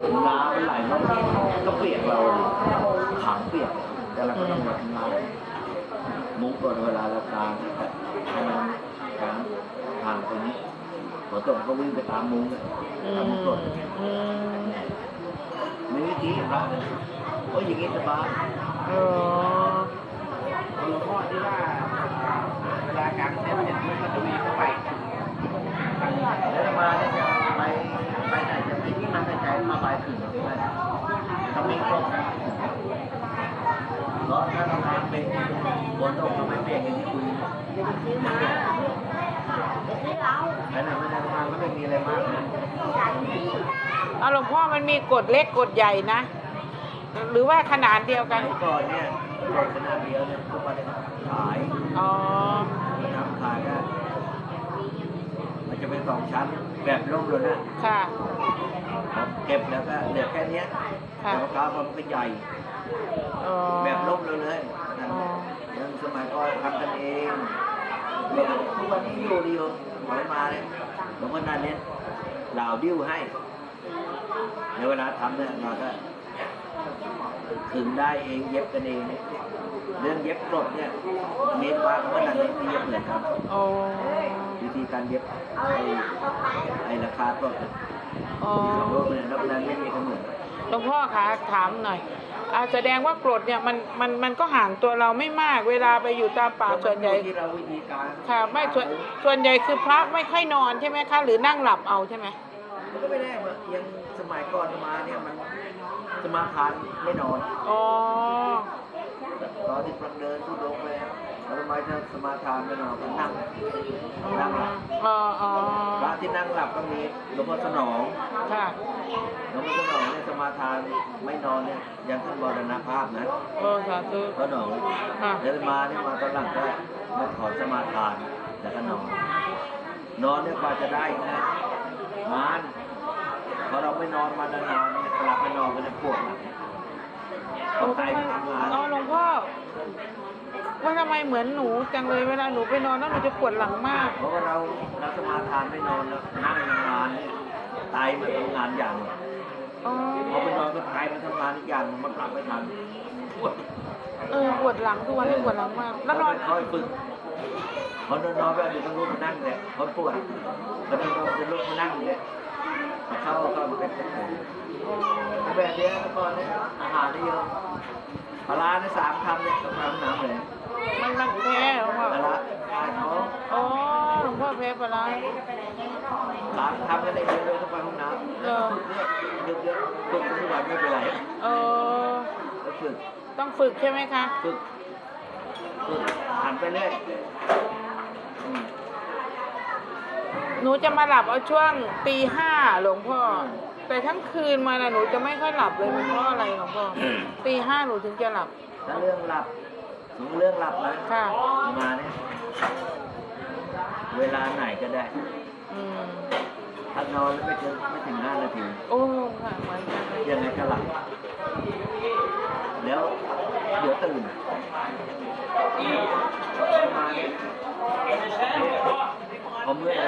น้ำมันไหลมาก็เปียกเราขังเปียกแต่เราก็ต้องมาทำงานมุ้งก่อนเวลาเรากางให้มันกางทางตรงนี้ฝนตกก็วิ่งไปตามมุ้งเลยอืตามมุ้งตกดอืมมีวิธีพระโอ้ยอย่างนี้สบายเออหลวงพ่อที่ว่าเวลากลางเต็นท์เนี่ยมันก็จะมีเข้าไป แล้วมาเนี่ยจะไปไปไหนจะไม่ที่มัน ใจมาไปถึงไปทำไม่ครบนะเพราะถ้าเราทำเป็นฝนตกเราไม่เปียกอย่างที่คุยไปไหนไม่ได้มาก็ไม่มีอะไรมากนะเอาหลวงพ่อมันมีกฎเล็กกฎใหญ่นะ หรือว่าขนาดเดียวกันเมื่อก่อนเนี่ยก่อนขนาดเดียวเนี่ยทุกวันเนี่ยขายอ๋อทำขายก็มันจะเป็น สองชั้นแบบร่มเลยนะค่ะพอเก็บแล้วก็เหลือแค่เนี้ยค่ะ แต่มะพร้าวมันก็ใหญ่อ๋อแบบร่มเลยเลยนั่นอ๋อยังสมัยก่อนทำกันเองเนี่ยทุกวันนี้อยู่ดีอยู่ถอยมาเนี่ยหลวงพ่อนันเนี่ยเหล่าดิ้วให้ในเวลาทำเนี่ยเราก็ขึงได้เองเย็บกันเองเรื่องเย็บกรดเนี่ยเมนวากับพนันเนี่ยเย็บเหมือนกันโอ้วิ ธีการเย็บไอ้ไอ้ราคากรดเนี่ยอ๋อสองโลกเนี่ยนับนั้นไม่มีกันเหมือนหลวงพ่อคะถามหน่อยอ่าแสดงว่ากรดเนี่ยมันมันมันก็ห่างตัวเราไม่มากเวลาไปอยู่ตามป่าส่วนใหญ่ที่เราวิธีการค่ะไม่ส่วนส่วนใหญ่คือพระไม่ค่อยนอนใช่ไหมคะหรือนั่งหลับเอาใช่ไหมมันก็ไม่แน่ว่ายังสมัยก่อนมาเนี่ยมันสมาทานไม่นอนอ๋อตอนที่กำลังเดินทุดงไปแล้วทำไมจะสมาทานไม่นอนก็นั่งนั่งหลับอ๋ออ๋อพระที่นั่งหลับก็มีหลวงพ่อสนองค่ะหลวงพ่อสนองเนี่ยสมาทานไม่นอนเนี่ยยังท่านบรณภาพนะโอ้สาธุพระหนองค่ะเดินมาเนี่ยมาตอนหลังก็มาถอนสมาทานแล้วก็นอนนอนเนี่ยกว่าจะได้นะนานพอเราไม่นอนมานานๆเนี่ยหลับไม่นอนก็จะปวดหลังโอ้ต้องใจทำไมทำงานอ๋อหลวงพ่อ ว่าทำไมเหมือนหนูจังเลยเวลาหนูไปนอนแล้วหนูจะปวดหลังมาก เพราะว่าเราเราสมาทานไม่นอนแล้วนั่งนานๆเนี่ยไตมันทำงานอย่างหนึ่งอ๋อพอไปนอนก็ไตมันทำงานอีกอย่างหนึ่งมันหลับไม่ทันปวดเออปวดหลังทุกวันนี้ปวดหลังมาก แล้วนอนค่อยๆฝึกพอนอนนอนไปเดี๋ยวต้องลุกมานั่งเลยพอปวดพอนอนนอนจะลุกมานั่งเลยเข้าเข้ามาเป็นเป็นแบบเนี้ยเมื่อก่อนเนี่ยอาหารนี่เยอะปลาร้าเนี่ยสามคำเนี่ยต้องทำน้ำเลย มันมันแพ้หลวงพ่อปลาร้าทานท้องอ๋อหลวงพ่อแพ้ปลาร้าสามคำก็ได้เยอะเลยต้องไปห้องน้ำแล้วฝึกเนี่ยเยอะๆฝึกทุกวันไม่เป็นไรเออก็ฝึกต้องฝึกใช่ไหมคะฝึกฝึกหันไปเรื่อยอืมหนูจะมาหลับเอาช่วงตีห้าหลวงพ่อ แต่ทั้งคืนมาน่ะหนูจะไม่ค่อยหลับเลยมันเพราะอะไรหลวงพ่อตีห้าหนูถึงจะหลับถ้าเรื่องหลับ ถึงเรื่องหลับนะค่ะ มาเนี่ยเวลาไหนก็ได้ อืม ถ้านอนแล้วไม่ถึงไม่ถึงห้านาทีโอ้ค่ะเหมือนกันเลยยังไงก็หลับ แล้วเดี๋ยวตื่นมาเนี่ยพอเมื่อยแล้วตื่น